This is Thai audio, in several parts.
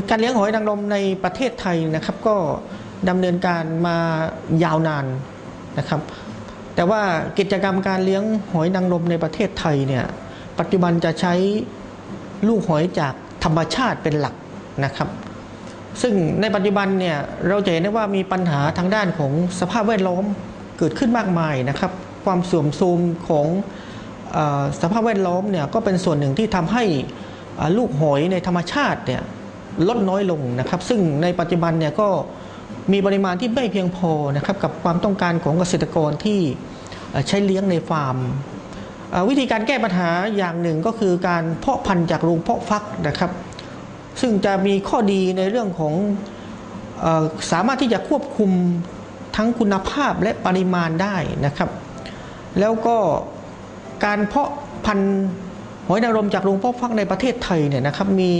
คือการเลี้ยงหอยนางรมในประเทศไทยนะครับ ก็ดำเนินการมายาวนานนะครับ แต่ว่ากิจกรรมการเลี้ยงหอยนางรมในประเทศไทยเนี่ยปัจจุบันจะใช้ลูกหอยจากธรรมชาติเป็นหลักนะครับ ซึ่งในปัจจุบันเนี่ยเราจะเห็นได้ว่ามีปัญหาทางด้านของสภาพแวดล้อมเกิดขึ้นมากมายนะครับ ความเสื่อมโทรมของอสภาพแวดล้อมเนี่ยก็เป็นส่วนหนึ่งที่ทำให้ลูกหอยในธรรมชาติเนี่ย ลดน้อยลงนะครับ ซึ่งในปัจจุบันเนี่ยก็มีปริมาณที่ไม่เพียงพอนะครับกับความต้องการของเกษตรกรที่ใช้เลี้ยงในฟาร์มวิธีการแก้ปัญหาอย่างหนึ่งก็คือการเพาะพันธุ์จากโรงเพาะฟักนะครับ ซึ่งจะมีข้อดีในเรื่องของสามารถที่จะควบคุมทั้งคุณภาพและปริมาณได้นะครับ แล้วก็การเพาะพันธุ์หอยนางรมจากโรงเพาะฟักในประเทศไทยเนี่ยนะครับมี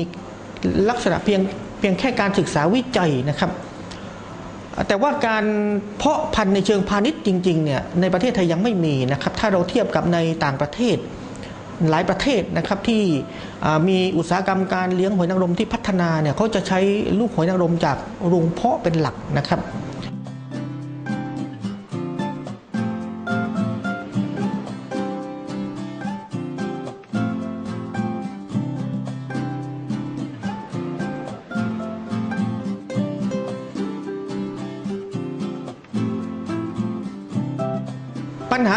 ลักษณะเพียงเพียงแค่การศึกษาวิจัยนะครับ แต่ว่าการเพาะพันธุ์ในเชิงพาณิชย์จริงๆเนี่ยในประเทศไทยยังไม่มีนะครับ ถ้าเราเทียบกับในต่างประเทศหลายประเทศนะครับที่มีอุตสาหกรรมการเลี้ยงหอยนางรมที่พัฒนาเนี่ยเขาจะใช้ลูกหอยนางรมจากโรงเพาะเป็นหลักนะครับ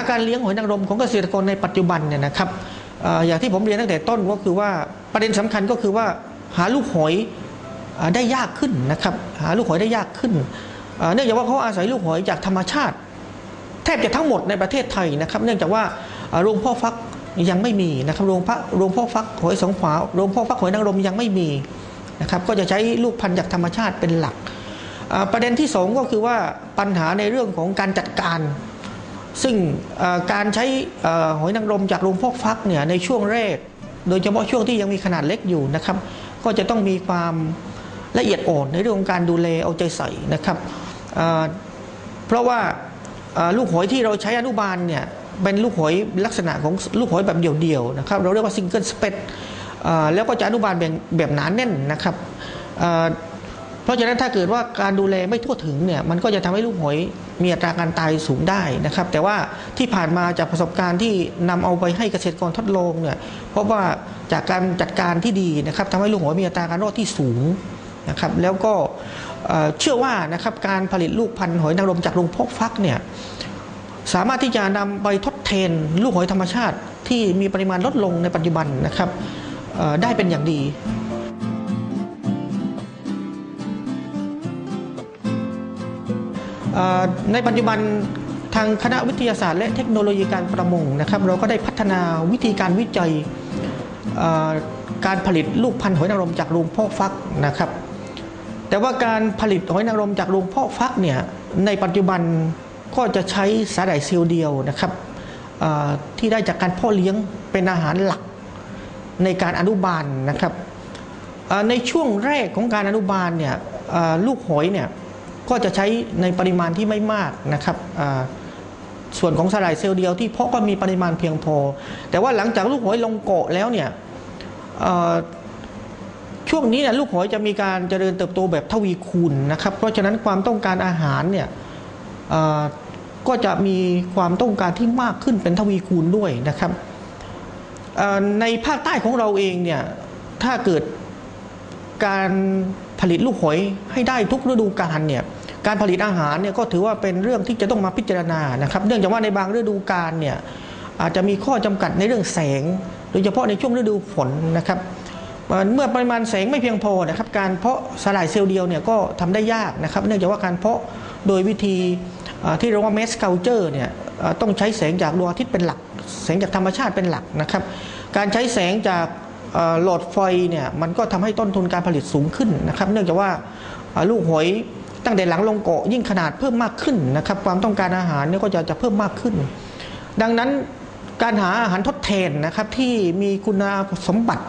การเลี้ยงหอยนางรมของเกษตรกรในปัจจุบันเนี่ยนะครับออย่างที่ผมเรียนตั้งแต่ต้นก็คือว่าประเด็นสำคัญก็คือว่าหาลูกหอยอได้ยากขึ้นนะครับหาลูกหอยได้ยากขึ้นเนื่องจากว่าเขาอาศัยลูกหอยจากธรรมชาติ แทบจะทั้งหมดในประเทศไทยนะครับ เนื่องจากว่าโรงพ่อฟักยังไม่มีนะครับโรงพักโรงพ่อฟักหอยสองฝาโรงพ่อฟักหอยนางรมยังไม่มีนะครับก็จะใช้ลูกพันธุ์จากธรรมชาติเป็นหลัก ประเด็นที่สองก็คือว่าปัญหาในเรื่องของการจัดการ ซึ่งการใช้หอยนางรมจากโรงพอกฟักเนี่ยในช่วงแรก โดยเฉพาะช่วงที่ยังมีขนาดเล็กอยู่นะครับ ก็จะต้องมีความละเอียดอ่อนในเรื่องของการดูแลเอาใจใส่นะครับ เพราะว่าลูกหอยที่เราใช้อนุบาลเนี่ยเป็นลูกหอยลักษณะของลูกหอยแบบเดี่ยวๆนะครับเราเรียกว่าซิงเกิลสเปดแล้วก็จะอนุบาลแบบแบบหนาแน่นนะครับ เพราะฉะนั้นถ้าเกิดว่าการดูแลไม่ทั่วถึงเนี่ยมันก็จะทำให้ลูกหอยมีอัตราการตายสูงได้นะครับ แต่ว่าที่ผ่านมาจากประสบการณ์ที่นำเอาไปให้เกษตรกรทดลองเนี่ยเพราะว่าจากการจัดการที่ดีนะครับทำให้ลูกหอยมีอัตราการรอดที่สูงนะครับแล้วก็เชื่อว่านะครับการผลิตลูกพันธุ์หอยนางรมจากโรงเพาะฟักเนี่ยสามารถที่จะนำไปทดแทนลูกหอยธรรมชาติที่มีปริมาณลดลงในปัจจุบันนะครับได้เป็นอย่างดี ในปัจจุบันทางคณะวิทยาศาสตร์และเทคโนโลยีการประมงนะครับเราก็ได้พัฒนาวิธีการวิจัยการผลิตลูกพันธุ์หอยนางรมจากโรงพาะฟักนะครับ แต่ว่าการผลิตหอยนางรมจากโรงพาะฟักเนี่ยในปัจจุบันก็จะใช้สาหร่ายเซลล์เดียวนะครับที่ได้จากการพาะเลี้ยงเป็นอาหารหลักในการอนุบาลนะครับในช่วงแรกของการอนุบาลเนี่ยลูกหอยเนี่ย ก็จะใช้ในปริมาณที่ไม่มากนะครับส่วนของสาหร่ายเซลล์เดียวที่เพาะก็มีปริมาณเพียงพอ แต่ว่าหลังจากลูกหอยลงเกาะแล้วเนี่ยช่วงนี้เนี่ยลูกหอยจะมีการเจริญเติบโตแบบทวีคูณนะครับ เพราะฉะนั้นความต้องการอาหารเนี่ยก็จะมีความต้องการที่มากขึ้นเป็นทวีคูณด้วยนะครับในภาคใต้ของเราเองเนี่ยถ้าเกิดการผลิตลูกหอยให้ได้ทุกฤดูกาลเนี่ย การผลิตอาหารเนี่ยก็ถือว่าเป็นเรื่องที่จะต้องมาพิจารณานะครับเนื่องจากว่าในบางฤดูกาลเนี่ยอาจจะมีข้อจำกัดในเรื่องแสง โดยเฉพาะในช่วงฤดูฝนนะครับเมื่อปริมาณแสงไม่เพียงพอนะครับการเพาะสลายเซลล์เดียวเนี่ยก็ทำได้ยากนะครับ เนื่องจากว่าการเพาะโดยวิธีที่เรียกว่าเมส c า l เจอร์เนี่ยต้องใช้แสงจากดวงอาทิตย์เป็นหลัก แสงจากธรรมชาติเป็นหลักนะครับ การใช้แสงจากหลอดไฟเนี่ยมันก็ทำให้ต้นทุนการผลิตสูงขึ้นนะครับ เนื่องจากว่าลูกหอย ตั้งแต่หลังลงเกาะยิ่งขนาดเพิ่มมากขึ้นนะครับ ความต้องการอาหารเนี่ยก็จะจะเพิ่มมากขึ้น ดังนั้นการหาอาหารทดแทนนะครับที่มีคุณสมบัติ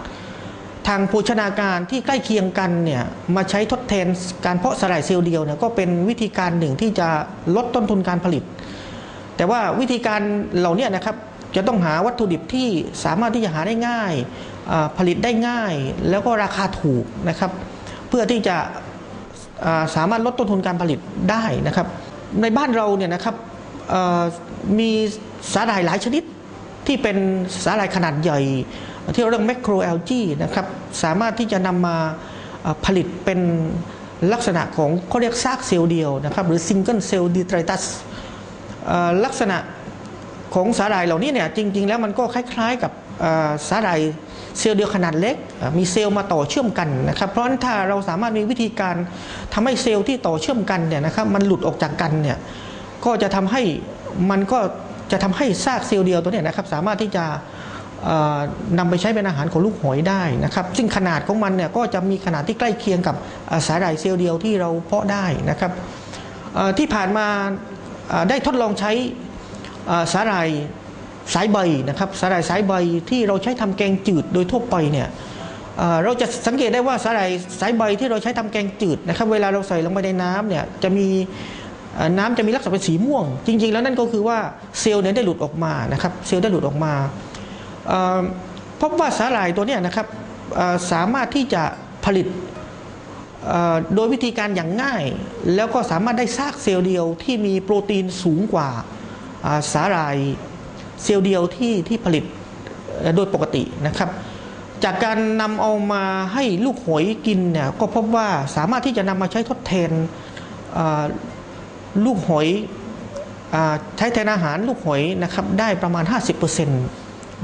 ทางโภชนาการที่ใกล้เคียงกันเนี่ยมาใช้ทดแทนการเพาะสลายเซลล์เดียวเนี่ยก็เป็นวิธีการหนึ่งที่จะลดต้นทุนการผลิต แต่ว่าวิธีการเหล่านี้นะครับจะต้องหาวัตถุดิบที่สามารถที่จะหาได้ง่ายผลิตได้ง่าย แล้วก็ราคาถูกนะครับ เพื่อที่จะ สามารถลดต้นทุนการผลิตได้นะครับ ในบ้านเราเนี่ยนะครับมีสาหร่ายหลายชนิดที่เป็นสาหร่ายขนาดใหญ่ ที่เราเรียกแมคโครแอลจีนะครับสามารถที่จะนำมาผลิตเป็นลักษณะของเขาเรียกซากเซลล์เดียวนะครับหรือซิงเกิลเซลล์ดีไตรตัสลักษณะของสาหร่ายเหล่านี้เนี่ยจริง ๆ แล้วมันก็คล้าย ๆ กับ สาหร่ายเซลล์เดียวขนาดเล็กมีเซลล์มาต่อเชื่อมกันนะครับ เพราะฉะนั้นถ้าเราสามารถมีวิธีการทำให้เซลล์ที่ต่อเชื่อมกันเนี่ยนะครับมันหลุดออกจากกันเนี่ยก็จะทำให้มันก็จะทำให้ซากเซลล์เดียวตัวเนี้นะครับสามารถที่จะเอ่อนำไปใช้เป็นอาหารของลูกหอยได้นะครับ ซึ่งขนาดของมันเนี่ยก็จะมีขนาดที่ใกล้เคียงกับสาหร่ายเซลล์เดียวที่เราเพาะได้นะครับที่ผ่านมาได้ทดลองใช้สาหร่าย สายใบนะครับสาหร่ายสายใบที่เราใช้ทำแกงจืดโดยทั่วไปเนี่ยเราจะสังเกตได้ว่าสาหร่ายสายใบที่เราใช้ทำแกงจืดนะครับ เวลาเราใส่ลงไปในน้ำเนี่ยจะมีน้ำจะมีลักษณะเป็นสีม่วง จริง ๆ แล้วนั่นก็คือว่าเซลล์เนี่ยได้หลุดออกมานะครับเซลล์ได้หลุดออกมาพบว่าสาหร่ายตัวนี้นะครับสามารถที่จะผลิตโดยวิธีการอย่างง่าย แล้วก็สามารถได้ซากเซลล์เดียวที่มีโปรตีนสูงกว่าสาหร่าย เซลล์เดียวที่ที่ผลิตโดยปกตินะครับ จากการนำเอามาให้ลูกหอยกินเนี่ยก็พบว่าสามารถที่จะนำมาใช้ทดแทนลูกหอยอใช้แทนอาหารลูกหอยนะครับได้ประมาณ 50%น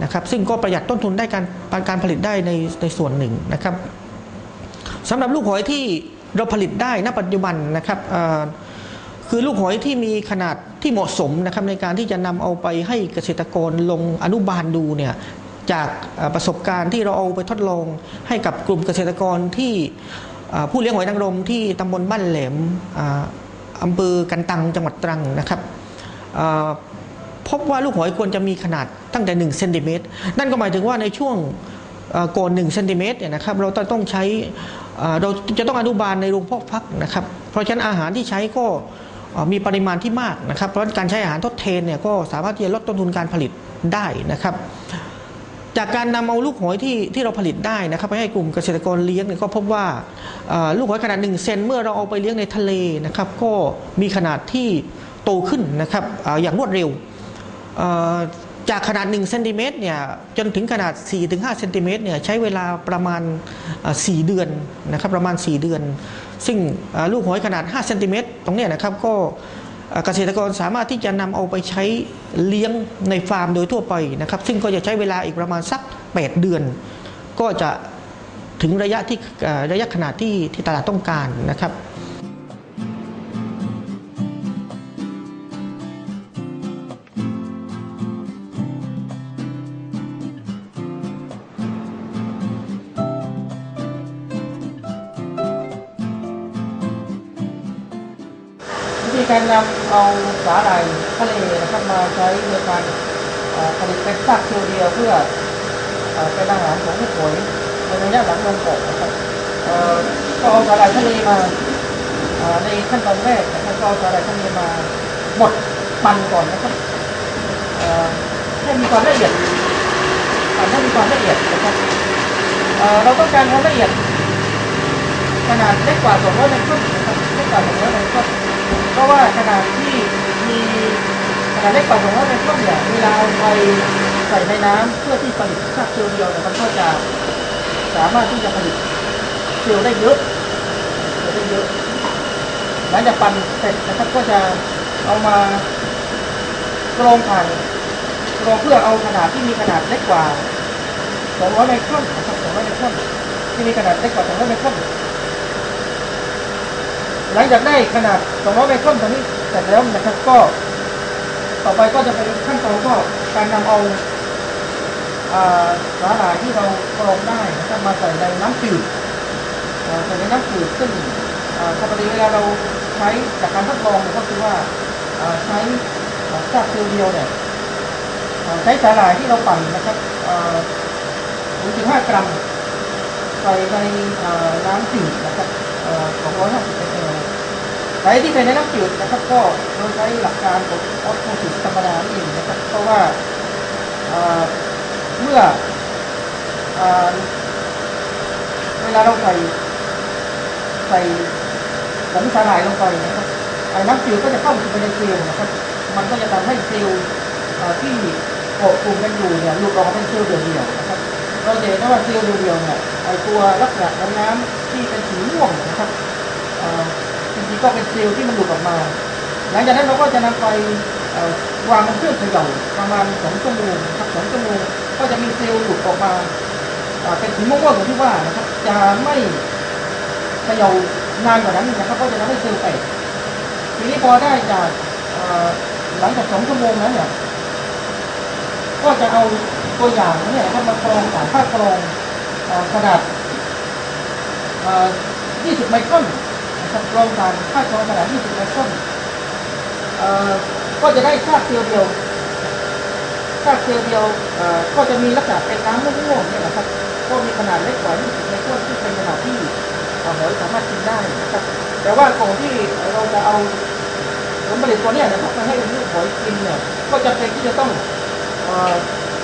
ะครับซึ่งก็ประหยัดต้นทุนได้การการผลิตได้ในในส่วนหนึ่งนะครับสำหรับลูกหอยที่เราผลิตได้ณปัจจุบันนะครับ คือลูกหอยที่มีขนาดที่เหมาะสมนะครับในการที่จะนำเอาไปให้เกษตรกรลงอนุบาลดูเนี่ยจากประสบการณ์ที่เราเอาไปทดลองให้กับกลุ่มเกษตรกรที่ผู้เลี้ยงหอยนางรมที่ตำบลบ้านแหลมอ่าอำเภอกันตังจังหวัดตรังนะครับพบว่าลูกหอยควรจะมีขนาดตั้งแต่1เซนติเมตรนั่นก็หมายถึงว่าในช่วงก่อก่อน1เซนติเมตรเนี่ยนะครับเราต้องใช้เราจะต้องอนุบาลในโรงเพาะพักนะครับ เพราะฉะนั้นอาหารที่ใช้ก็ มีปริมาณที่มากนะครับเพราะการใช้อาหารทดแทนเนี่ยก็สามารถที่จะลดต้นทุนการผลิตได้นะครับ จากการนำเอาลูกหอยที่ที่เราผลิตได้นะครับไปให้กลุ่มเกษตรกรเลี้ยงเนี่ยก็พบว่าลูกหอยขนาด1เซนเมื่อเราเอาไปเลี้ยงในทะเลนะครับก็มีขนาดที่โตขึ้นนะครับออย่างรวดเร็ว จากขนาด1เซนติเมตรเนี่ยจนถึงขนาด 4-5เซนติเมตรเนี่ยใช้เวลาประมาณเอ่อ4เดือนนะครับประมาณ 4 เดือน ซึ่งลูกหอยขนาด5เซนติเมตรตรงนี้นะครับก็เกษตรกรสามารถที่จะนำเอาไปใช้เลี้ยงในฟาร์มโดยทั่วไปนะครับ ซึ่งก็จะใช้เวลาอีกประมาณสัก 8 เดือน ก็จะถึงระยะที่ระยะขนาดที่ที่ตลาดต้องการนะครับ การนำเอาสาหร่ายทะเลนะครับมาใช้ในการเอ่อผลิตเป็นซากเซลล์เดียวเพื่อเอ่อเป็นอาหารของผู้ป่วยในระยะหลังลงกบนะครับเอ่อก็เอาสาหร่ายทะเลมาเอ่อในขั้นตอนแรกนะครับก็เอาสาหร่ายทะเลมาบดปั่นก่อนนะครับเอ่อให้มีความละเอียดปั่นให้มีความละเอียดนะครับเอ่อเราต้องการความละเอียด ขนาด เล็กกว่า200ไมครอนนะครับเล็กกว่า200ไมครอนเพราะว่าขนาดที่มีขนาดเล็กกว่า200ไมครอนเนี่ยเวลาเอาไปใส่ในน้ำเพื่อที่ผลิตซากเซลล์เดียวเนี่ยมันก็จะสามารถที่จะผลิตเซลล์ได้เยอะเซลล์ได้เยอะหลังจากปั่นเสร็จนะครับก็จะเอามากรองผ่านกรองเพื่อเอาขนาดที่มีขนาดเล็กกว่า200ไมครอนนะครับ200ไมครอนที่มีขนาดเล็กกว่า200ไมครอน หลังจากได้ขนาด 200 ไมครอนตอนนี้เสร็จแล้วนะครับก็ ต่อไปก็จะเป็นขั้นตอนก็การนำเอาอ่าสาหร่ายที่เรากรองได้นะครับมาใส่ในน้ำจืดใส่ในน้ำจืดซึ่งปกติเวลาเราใช้จากการทดลองก็คือว่าใช้อ่าซากเซลล์เดียวเนี่ยใช้สาหร่ายที่เราปั่นนะครับอ่า0.5 กรัมใส่ในน้ำจืดนะครับเอ่อ250 ml ใช้ที่ใส่ในน้ำจืดนะครับ ก็เราใช้หลักการของออสโมซิสธรรมดานี่เองนะครับ เพราะว่าเมื่อเอ่อเวลาเราใส่ใส่ผงสาหร่ายลงไปนะครับไอ้น้ำจืดก็จะเข้าไปในเซลล์นะครับ มันก็จะทำให้เซลล์ที่เกาะกลุ่มกันอยู่เนี่ยหลุดออกมาเป็นเซลล์เดี่ยวๆนะครับเราจะเห็นได้ว่าเซลล์เดียวๆเนี่ยไอตัวลักษณะของน้ำที่เป็นสีม่วงนะครับ เอ่อจริงก็เป็นเซลล์ที่มันหลุดออกมา หลังจากนั้นเราก็จะนำไปวางบนเครื่องเขย่าประมาณ2ชั่วโมงนครับ2ชั่วโมงก็จะมีเซลล์หลุดออกมาเป็นสีม่วงๆอย่างที่ว่านะครับ จะไม่เขย่านานกว่านั้นนะครับก็จะทำให้เซลล์แตกทีนี้พอได้จากหลังจาก2ชั่วโมงนั้นเนี่ยก็จะเอาตัวอย่างเนี่ยนะครับมากรองสารค่ากรองเอ่อขนาด20 ไมครอน นะครับกรองสารค่ากรองขนาด20ไมครอนเอ่อก็จะได้ซาเซลล์เดียวซาเซลล์เดียวก็จะมีลักษณะเป็นน้ำม่วงๆเนี่ยนะครับก็มีขนาดเล็กกว่า 20 ไมครอนที่เป็นขนาดที่หอยสามารถกินได้นะครับ แต่ว่าก่อนที่เราจะเอาผลผลิตตัวเนี้นะครับมาให้ลูกหอยกินเนี่ยก็จำเป็นที่จะต้อง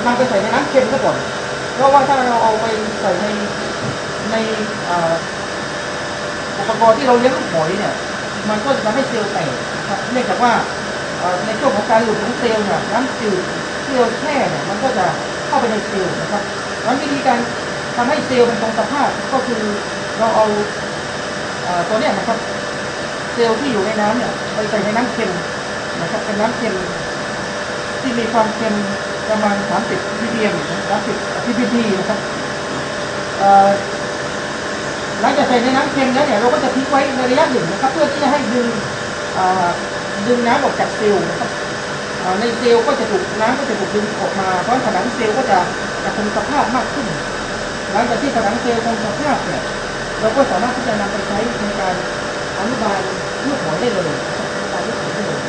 นำไปใส่ในน้ำเค็มซะก่อน เพราะว่าถ้าเราเอาไปใส่ในในอ่ ปกรณ์ที่เราเลี้ยงลูกหอยเนี่ย มันก็จะทำให้เซลล์แตกนะครับเนื่องจากว่าในช่วงของการหลุดของเซลล์เนี่ยน้ำจืดที่เราแช่เนี่ยมันก็จะเข้าไปในเซลล์นะครับดันั้นวิธีการทำให้เซลล์มันคงสภาพก็คือเราเอาตัวเนี้ยนะครับ เซลล์ที่อยู่ในน้ำเนี่ยไปใส่ในน้ำเค็มนะครับเป็นน้ำเค็มที่มีความเค็มประมาณ 30 ppm 30 ppm นะครับ หลังจากใส่ในน้ำเค็มแล้วเนี่ยเราก็จะทิ้งไว้ในระยะหนึ่งนะครับเพื่อที่จะให้ดึงดึงน้ำออกจากเซลล์นะครับในเซลล์ก็จะถูกน้ำก็จะถูกดึงออกมา เพราะผนังเซลล์ก็จะจะคงสภาพมากขึ้น หลังจากที่ผนังเซลล์คงสภาพเนี่ยเราก็สามารถที่จะนำไปใช้ในการอนุบาลลูกหอยได้เลยอนุบาลลูกหอยได้เลย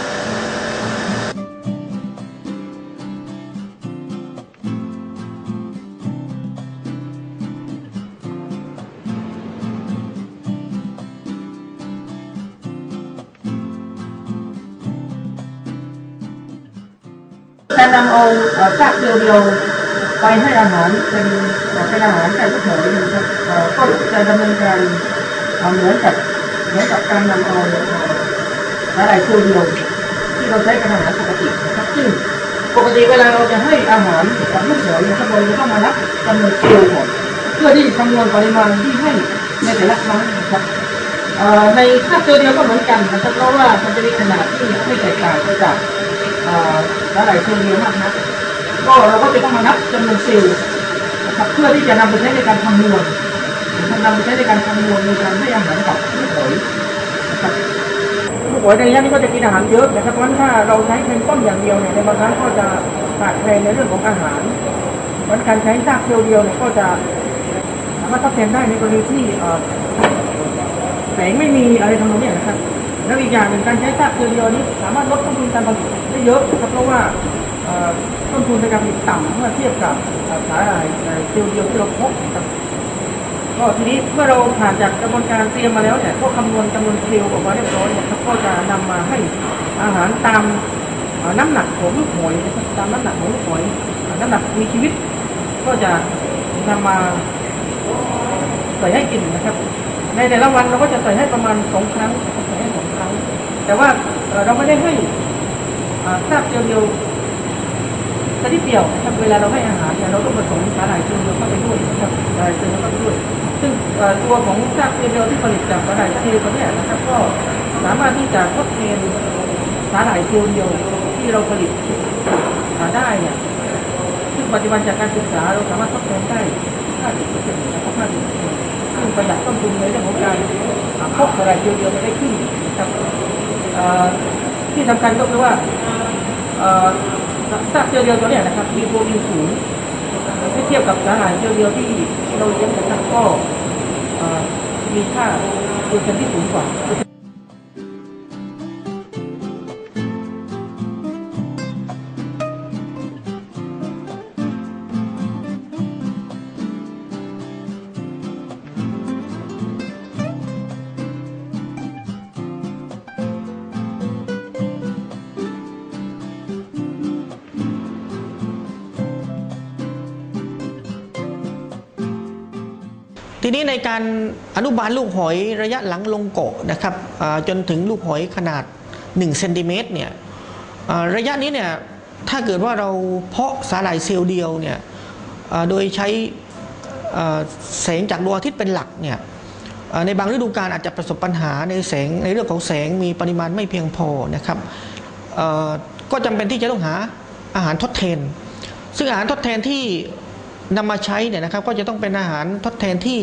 การนำเอาเอ่อซากเดียวไปให้อาหารเป็นเป็นอาหารแก่ลูกหอยนะครับเอ่อก็จะดำเนินการเหมือนกับเหมือนกับการนำเอาอ่อหลายๆตัวเดียวที่เราใช้เป็นอาหารปกติครับซึ่งปกติเวลาเราจะให้อาหารกับลูกหอยนะครับเราจะต้องมานับจำนวนตัวก่อนเพื่อที่คำนวณปริมาณที่ให้ในแต่ละครั้งนะครับเอ่อในภาตัวเดียวก็เหมือนกันนะครับเพราะว่ามันจะมีขนาดที่ไม่แตกต่างไปจาก หลายๆตัวเดียวมากนะก็เราก็จะต้องมานับจำนวนเซลล์นะครับเพื่อที่จะนำไปใช้ในการคำนวณนะครับนำไปใช้ในการคำนวณในการให้อาหารกับลูกหอยนะครับลูกหอยในระยะนี้ก็จะกินอาหารเยอะนะครับเพราะฉะนั้นถ้าเราใช้เพียงต้นอย่างเดียวเนี่ยในบางครั้งก็จะขาดแคลนในเรื่องของอาหารเพราะฉะนั้นการใช้ซากเซลล์เดียวเนี่ยก็จะสามารถทดแทนได้ในกรณีที่แสงไม่มีอะไรทำนองนี้นะครับ แล้วอีกอย่างหนึ่งการใช้ซากเดียวนี้ สามารถลดต้นทุนการผลิตได้เยอะครับเพราะว่าต้นทุนในการผลิตต่ำเมื่อเทียบกับสายเอ่อเซลล์เดียวที่เราพบครับก็ทีนี้เมื่อเราผ่านจากกระบวนการเตรียมมาแล้วเนี่ยก็คำนวณจำนวนเซลล์ออกมาเรียบร้อยเนี่ยก็จะนำมาให้อาหารตามน้ำหนักของลูกหอยตามน้ำหนักของลูกหอยน้ำหนักมีชีวิต ก็จะนำมาใส่ให้กินนะครับ ในแต่ละวันเราก็จะใส่ให้ประมาณสองครั้งใส่ให้สองครั้ง แต่ว่าเราไม่ได้ให้อ่าซากเดียวๆชนิดเดียวนะครับเวลาเราให้อาหารเนี่ยเราต้องผสมสาหร่ายเดียวๆเข้าไปด้วยนะครับสาหร่ายเดียวๆเข้าไปด้วย ซึ่งตัวของซากเดียวๆที่ผลิตจากสาหร่ายทะเลตัวเนี้ยนะครับ ก็สามารถที่จะทดแทนสาหร่ายเดียวที่เราผลิตอ่าได้เนี่ยซึ่งปัจจุบันจากการศึกษาเราสามารถทดแทนได้50%นะครับ50%ซึ่งประหยัดต้นทุนในเรื่องของการเพกอะไรเดียวๆไปได้ขึ้นนะครับ ที่สำคัญก็คือว่าเอ่อซากเดียวตัวเนี้ยนะครับมีโปรตีนสูงถ้าเทียบกับสาหร่ายเดียวที่เราเลี้ยงนะครับก็มีค่าโปรตีนที่สูงกว่า การอนุบาลลูกหอยระยะหลังลงโกะนะครับจนถึงลูกหอยขนาด1เซนติเมตรเนี่ยระยะนี้เนี่ยถ้าเกิดว่าเราเพาะสาหร่ายเซลล์เดียวเนี่ยโดยใช้แสงจากดวงอาทิตย์เป็นหลักเนี่ยในบางฤดูกาลอาจจะประสบปัญหาในแสงในเรื่องของแสงมีปริมาณไม่เพียงพอนะครับก็จำเป็นที่จะต้องหาอาหารทดแทน ซึ่งอาหารทดแทนที่ นำมาใช้เนี่ยนะครับก็จะต้องเป็นอาหารทดแทนที่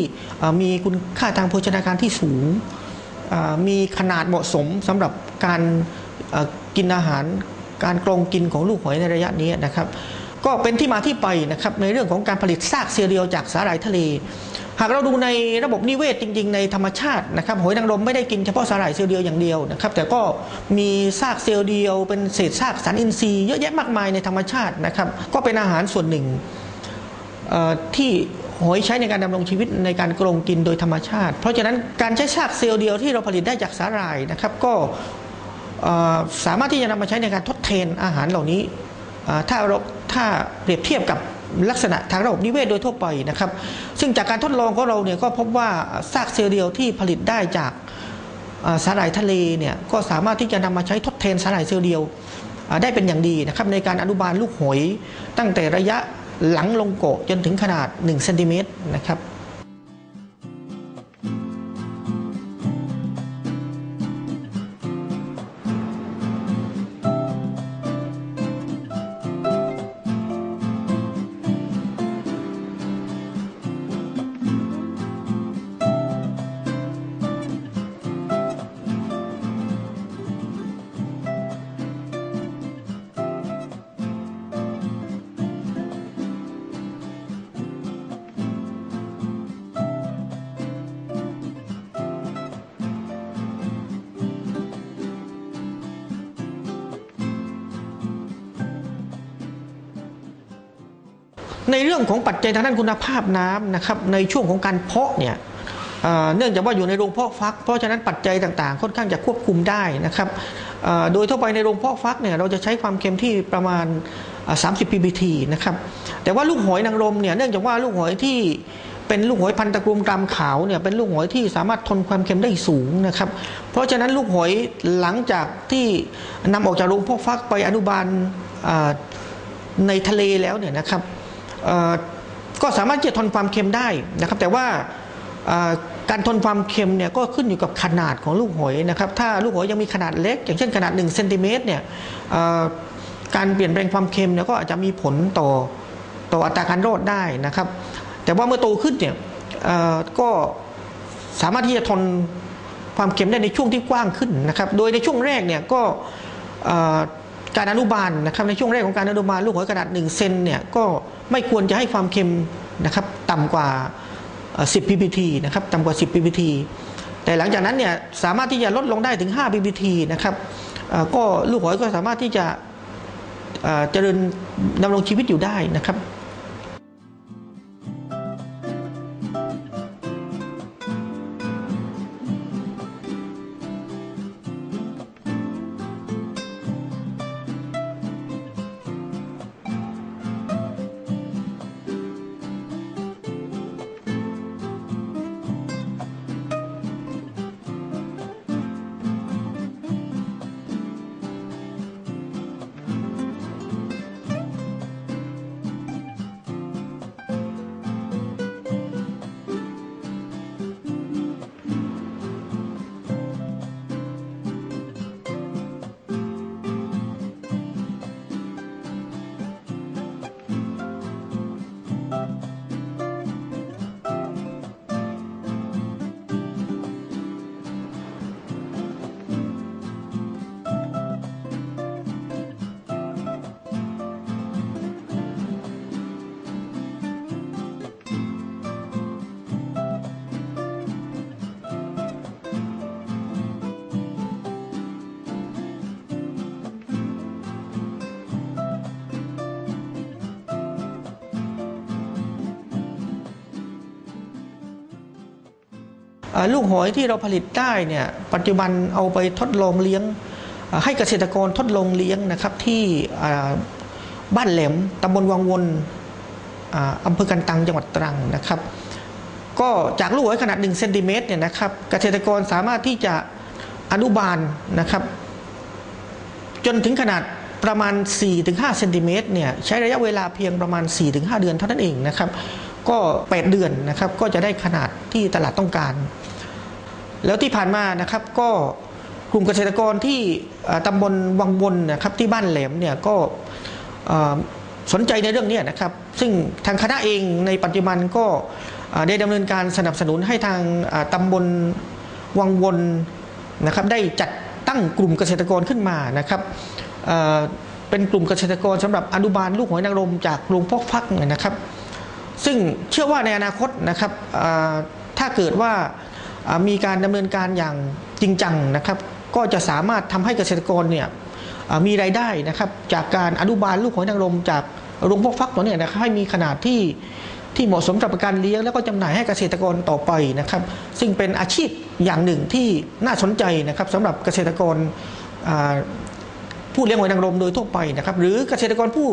มีคุณค่าทางโภชนาการที่สูง มีขนาดเหมาะสมสำหรับการกินอาหาร การกรองกินของลูกหอยในระยะนี้นะครับ ก็เป็นที่มาที่ไปนะครับในเรื่องของการผลิตซากเซลล์เดียวจากสาหร่ายทะเล หากเราดูในระบบนิเวศจริง ๆ ในธรรมชาตินะครับหอยนางรมไม่ได้กินเฉพาะสาหร่ายเซลล์เดียวอย่างเดียวนะครับ แต่ก็มีซากเซลล์เดียวเป็นเศษซากสารอินทรีย์เยอะแยะมากมายในธรรมชาตินะครับ ก็เป็นอาหารส่วนหนึ่ง ที่หอยใช้ในการดำรงชีวิตในการกรงกินโดยธรรมชาติ เพราะฉะนั้นการใช้ซากเซลล์เดียวที่เราผลิตได้จากสาหร่ายนะครับ ก็สามารถที่จะนำมาใช้ในการทดแทนอาหารเหล่านี้ถ้าเราถ้าเปรียบเทียบกับลักษณะทางระบบนิเวศโดยทั่วไปนะครับ ซึ่งจากการทดลองของเราเนี่ยก็พบว่าซากเซลล์เดียวที่ผลิตได้จากสาหร่ายทะเลเนี่ยก็สามารถที่จะนำมาใช้ทดแทนสาหร่ายเซลล์เดียวได้เป็นอย่างดีนะครับในการอนุบาลลูกหอยตั้งแต่ระยะ หลังลงโกะจนถึงขนาด1เซนติเมตรนะครับ ในเรื่องของปัจจัยทางด้านคุณภาพน้ำนะครับในช่วงของการเพาะเนี่ยเนื่องจากว่าอยู่ในโรงเพาะฟัก เพราะฉะนั้นปัจจัยต่างๆ ค่อนข้างจะควบคุมได้นะครับโดยทั่วไปในโรงเพาะฟักเนี่ยเราจะใช้ความเค็มที่ประมาณ 30 ppt นะครับแต่ว่าลูกหอยนางรมเนี่ยเนื่องจากว่าลูกหอยที่เป็นลูกหอยพันธุ์ตะกรุมกรามขาวเนี่ยเป็นลูกหอยที่สามารถทนความเค็มได้สูงนะครับ เพราะฉะนั้นลูกหอยหลังจากที่นำออกจากโรงเพาะฟักไปอนุบาลในทะเลแล้วเนี่ยนะครับ ก็สามารถที่จะทนความเค็มได้นะครับ แต่ว่าการทนความเค็มเนี่ยก็ขึ้นอยู่กับขนาดของลูกหอยนะครับ ถ้าลูกหอยยังมีขนาดเล็ก อย่างเช่นขนาด1เซนติเมตรเนี่ยการเปลี่ยนแปลงความเค็มเนี่ยก็อาจจะมีผลต่อต่ออัตราการรอดได้นะครับ แต่ว่าเมื่อโตขึ้นเนี่ยก็สามารถที่จะทนความเค็มได้ในช่วงที่กว้างขึ้นนะครับ โดยในช่วงแรกเนี่ยก็ การอนุบาลนะครับในช่วงแรกของการอนุบาลลูกหอยขนาษ1เซนเนี่ยก็ไม่ควรจะให้ความเค็มนะครับต่ำกว่า 10 ppt นะครับต่ำกว่า 10 ppt แต่หลังจากนั้นเนี่ยสามารถที่จะลดลงได้ถึง 5 ppt นะครับก็ลูกหอยก็สามารถที่จะเจริญดำรงชีวิตอยู่ได้นะครับ ลูกหอยที่เราผลิตได้เนี่ยปัจจุบันเอาไปทดลองเลี้ยง ให้เกษตรกรทดลองเลี้ยงนะครับที่บ้านแหลมตำบลวังวนอ่าอำเภอกันตังจังหวัดตรังนะครับ ก็จากลูกหอยขนาด1เซนติเมตรเนี่ยนะครับเกษตรกรสามารถที่จะอนุบาลนะครับ จนถึงขนาดประมาณ 4-5เซนติเมตรเนี่ยใช้ระยะเวลาเพียงประมาณ 4-5 เดือนเท่านั้นเองนะครับ ก็ 8 เดือนนะครับ ก็จะได้ขนาดที่ตลาดต้องการ แล้วที่ผ่านมานะครับก็กลุ่มเกษตรกรที่ตำบลวังบนนะครับที่บ้านแหลมเนี่ยก็สนใจในเรื่องนี้นะครับ ซึ่งทางคณะเองในปัจจุบันก็ได้ดำเนินการสนับสนุนให้ทางตำบลวังวนนะครับได้จัดตั้งกลุ่มเกษตรกรขึ้นมานะครับเเป็นกลุ่มเกษตรกรสำหรับอนุบาลลูกหอยนางรมจากโรงพาะฟักนะครับ ซึ่งเชื่อว่าในอนาคตนะครับถ้าเกิดว่า มีการดำเนินการอย่างจริงจังนะครับ ก็จะสามารถทำให้เกษตรกรเนี่ยมีรายได้นะครับจากการอนุบาลลูกหอยนางรมจากโรงพาะฟักตัวเนี้นะครับให้มีขนาดที่ที่เหมาะสมกับการเลี้ยงแล้วก็จำหน่ายให้เกษตรกรต่อไปนะครับ ซึ่งเป็นอาชีพอย่างหนึ่งที่น่าสนใจนะครับสำหรับเกษตรกรผู้เลี้ยงหอยนางรมโดยทั่วไปนะครับ หรือเกษตรกรผู้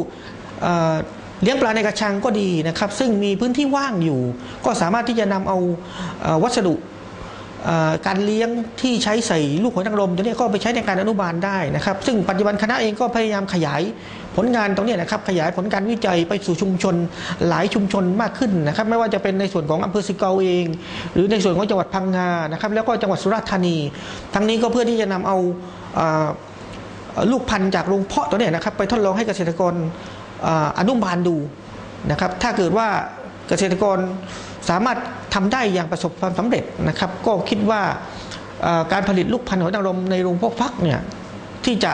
เลี้ยงปลาในกระชังก็ดีนะครับ ซึ่งมีพื้นที่ว่างอยู่ ก็สามารถที่จะนำเอาเอ่อวัสดุ การเลี้ยงที่ใช้ใส่ลูกหอยนางรมตัวนี้ก็ไปใช้ในการอนุบาลได้นะครับ ซึ่งปัจจุบันคณะเองก็พยายามขยายผลงานตรงนี้นะครับขยายผลการวิจัยไปสู่ชุมชนหลายชุมชนมากขึ้นนะครับ ไม่ว่าจะเป็นในส่วนของอำเภอสิเกาเอง หรือในส่วนของจังหวัดพังงานะครับแล้วก็จังหวัดสุราษฎร์ธานี ทั้งนี้ก็เพื่อที่จะนำเอาเอ่อเอ่อลูกพันธุ์จากโรงเพาะตัวนี้นะครับไปทดลองให้เกษตรกรอนุบาลดูนะครับถ้าเกิดว่าเกษตรกร สามารถทำได้อย่างประสบความสำเร็จนะครับ ก็คิดว่าการผลิตลูกพันธุ์หอยนางรมในโรงเพาะฟักเนี่ยที่จะ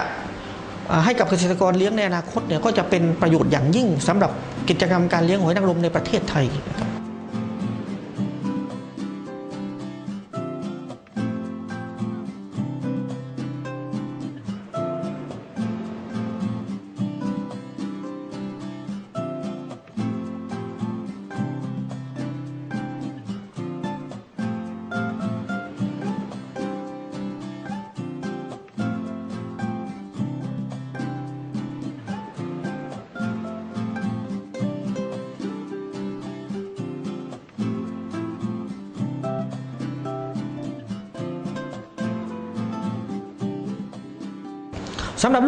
ให้กับเกษตรกรเลี้ยงในอนาคตเนี่ยก็จะเป็นประโยชน์อย่างยิ่งสำหรับกิจกรรมการเลี้ยงหอยนางรมในประเทศไทยนะครับ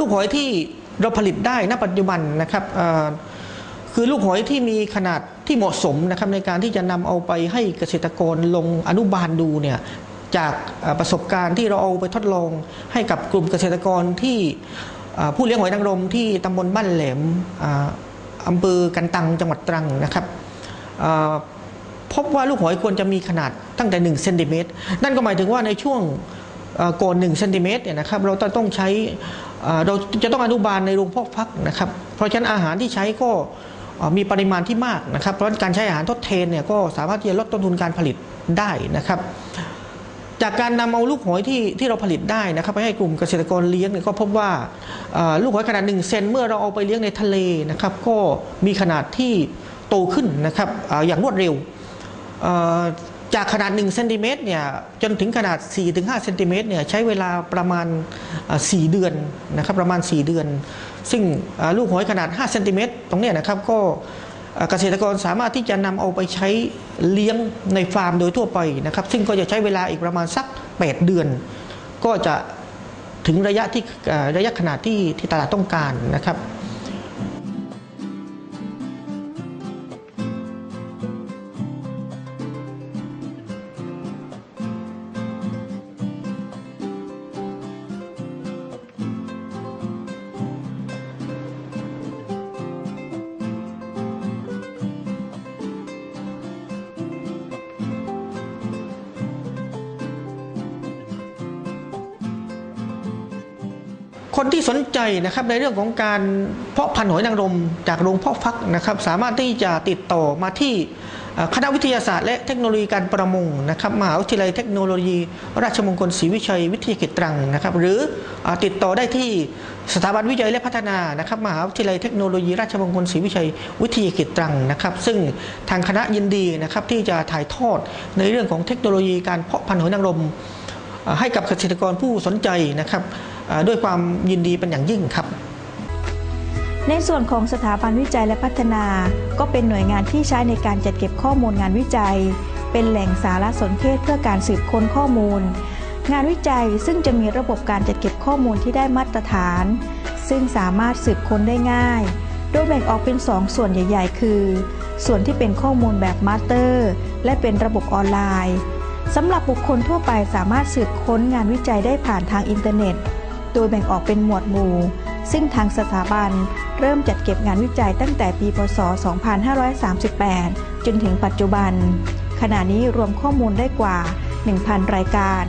กหอยที่เราผลิตได้ณปัจจุบันนะครับคือลูกหอยที่มีขนาดที่เหมาะสมนะครับในการที่จะนำเอาไปให้เกษตรกรลงอนุบาลดูเนี่ยจากประสบการณ์ที่เราเอาไปทดลองให้กับกลุ่มเกษตรกรที่ผู้เลี้ยงหอยนางรมที่ตำบลบ้านแหลมอ่าอำเภอกันตังจังหวัดตรังนะครับพบว่าลูกหอยควรจะมีขนาดตั้งแต่1เซนติเมตรนั่นก็หมายถึงว่าในช่วงก่อก่อน1เซนติเมตรเนี่ยนะครับเราต้องใช้ เราจะต้องอนุบาลในโรงพาะฟักนะครับ เพราะฉะนั้นอาหารที่ใช้ก็มีปริมาณที่มากนะครับ เพราะการใช้อาหารทดแทนเนี่ยก็สามารถที่จะลดต้นทุนการผลิตได้นะครับ จากการนำเอาลูกหอยที่ที่เราผลิตได้นะครับ ไปให้กลุ่มเกษตรกรเลี้ยงเนี่ยก็พบว่าลูกหอยขนาด1เซนเมื่อเราเอาไปเลี้ยงในทะเลนะครับ ก็มีขนาดที่โตขึ้นนะครับออย่างรวดเร็ว จากขนาด1เซนติเมตรเนี่ยจนถึงขนาด 4-5เซนติเมตรเนี่ยใช้เวลาประมาณเอ่อ4เดือนนะครับประมาณ 4 เดือน ซึ่งลูกหอยขนาด5เซนติเมตรตรงนี้นะครับก็เกษตรกรสามารถที่จะนำเอาไปใช้เลี้ยงในฟาร์มโดยทั่วไปนะครับ ซึ่งก็จะใช้เวลาอีกประมาณสัก 8 เดือน ก็จะถึงระยะที่ระยะขนาดที่ที่ตลาดต้องการนะครับ ใจนะครับในเรื่องของการเพาะพันธุ์หอยนางรมจากโรงเพาะฟักนะครับ สามารถที่จะติดต่อมาที่คณะวิทยาศาสตร์และเทคโนโลยีการประมงนะครับมหาวิทยาลัยเทคโนโลยี ราชมงคลศรีวิชัยวิทยาเขตตรังนะครับ หรืออติดต่อได้ที่สถาบันวิจัยและพัฒนานะครับมหาวิทยาลัยเทคโนโลยีราชมงคลศรีวิชัยวิทยาเขตตรังนะครับ ซึ่งทางคณะยินดีนะครับที่จะถ่ายทอดในเรื่องของเทคโนโลยีการเพาะพันธุ์หอยนางรมให้กับเกษตรกรผู้สนใจนะครับ ด้วยความยินดีเป็นอย่างยิ่งครับ ในส่วนของสถาบันวิจัยและพัฒนา ก็เป็นหน่วยงานที่ใช้ในการจัดเก็บข้อมูลงานวิจัย เป็นแหล่งสารสนเทศเพื่อการสืบค้นข้อมูล งานวิจัยซึ่งจะมีระบบการจัดเก็บข้อมูลที่ได้มาตรฐาน ซึ่งสามารถสืบค้นได้ง่าย โดยแบ่งออกเป็น2ส่วนใหญ่ ๆ คือ ส่วนที่เป็นข้อมูลแบบมาสเตอร์ และเป็นระบบออนไลน์สำหรับบุคคลทั่วไปสามารถสืบค้นงานวิจัยได้ผ่านทางอินเทอร์เน็ต โดยแบ่งออกเป็นหมวดหมู่ ซึ่งทางสถาบันเริ่มจัดเก็บงานวิจัยตั้งแต่ปี พศ 2538 จนถึงปัจจุบัน ขณะนี้รวมข้อมูลได้กว่า 1,000 รายการ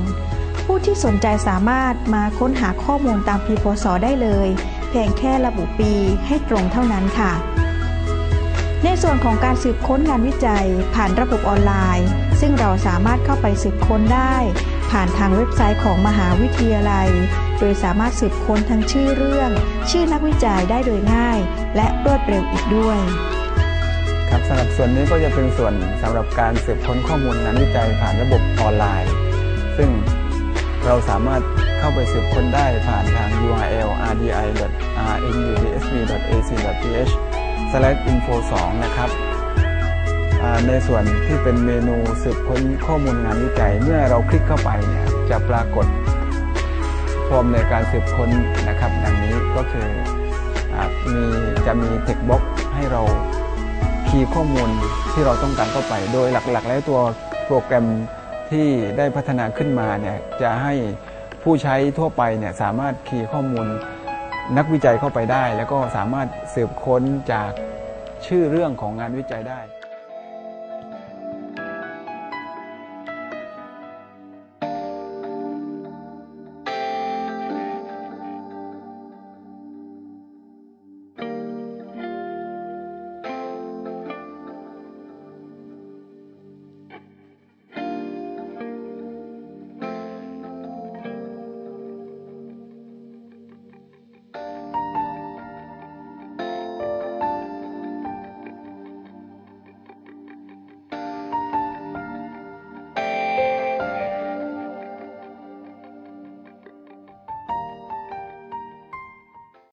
ผู้ที่สนใจสามารถมาค้นหาข้อมูลตามปี พศ ได้เลย เพียงแค่ระบุปีให้ตรงเท่านั้นค่ะในส่วนของการสืบค้นงานวิจัยผ่านระบบออนไลน์ ซึ่งเราสามารถเข้าไปสืบค้นได้ ผ่านทางเว็บไซต์ของมหาวิทยาลัย โดยสามารถสืบค้นทั้งชื่อเรื่อง ชื่อนักวิจัยได้โดยง่าย และรวดเร็วอีกด้วย ครับสำหรับส่วนนี้ก็จะเป็นส่วนสำหรับการสืบค้นข้อมูลงานวิจัยผ่านระบบออนไลน์ ซึ่งเราสามารถเข้าไปสืบค้นได้ผ่านทาง url rdi.rnudsb.ac.th/info 2นะครับในส่วนที่เป็นเมนูสืบค้นข้อมูลงานวิจัย เมื่อเราคลิกเข้าไปเนี่ยจะปรากฏ ฟอร์มในการสืบค้นนะครับดังนี้ก็คืออมีจะมีเทคบ็อกให้เราคีย์ข้อมูลที่เราต้องการเข้าไป โดยหลักๆ แล้วตัวโปรแกรมที่ได้พัฒนาขึ้นมาเนี่ยจะให้ผู้ใช้ทั่วไปเนี่ยสามารถคีย์ข้อมูลนักวิจัยเข้าไปได้ แล้วก็สามารถสืบค้นจากชื่อเรื่องของงานวิจัยได้